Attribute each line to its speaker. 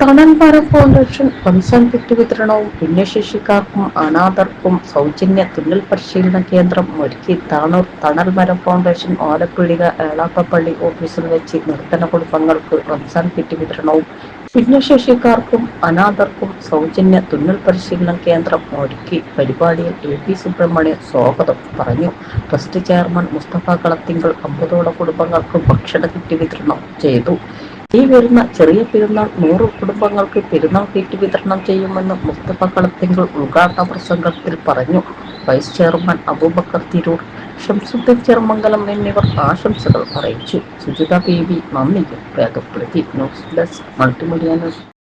Speaker 1: തണൽമര foundation pension kit വിതരണവും ഭിന്നശേഷിക്കാർക്കും അനാഥർക്കും സൗജന്യ തുന്നൽ പരിശീലന കേന്ദ്രം ഒരുക്കി താണൂർ തണൽമരം ഫൗണ്ടേഷൻ ഓലപ്പീടിക ഏളാപ്പള്ളി ഓഫീസിൽ വെച്ച് നിർത്തന കുടുംബങ്ങൾക്ക് റംസാൻ കിറ്റ് വിതരണവും ഭിന്നശേഷിക്കാർക്കും അനാഥർക്കും സൗജന്യ തുന്നൽ പരിശീലന കേന്ദ്രം ഒരുക്കി പരിപാടിയിൽ എ പി സുബ്രഹ്മണ്യൻ സ്വാഗതം പറഞ്ഞു. ട്രസ്റ്റ് ചെയർമാൻ മുസ്തഫ കളത്തിങ്കൾ അമ്പതോളം കുടുംബങ്ങൾക്ക് ഭക്ഷണ കിറ്റ് വിതരണം ചെയ്തു. ഈ വരുന്ന ചെറിയ പെരുന്നാൾ നൂറ് കുടുംബങ്ങൾക്ക് പെരുന്നാൾ കിറ്റ് വിതരണം ചെയ്യുമെന്ന് മുസ്തഫ കളത്തിങ്കൾ ഉദ്ഘാടന പ്രസംഗത്തിൽ പറഞ്ഞു. വൈസ് ചെയർമാൻ അബൂബക്കർ തിരൂർ ഷംസുദ്ദീൻ ചെറുമംഗലം എന്നിവർ ആശംസകൾ അറിയിച്ചു. സുജിത ബേബി നന്ദിയും രേഖപ്പെടുത്തി. News desk multimedia news.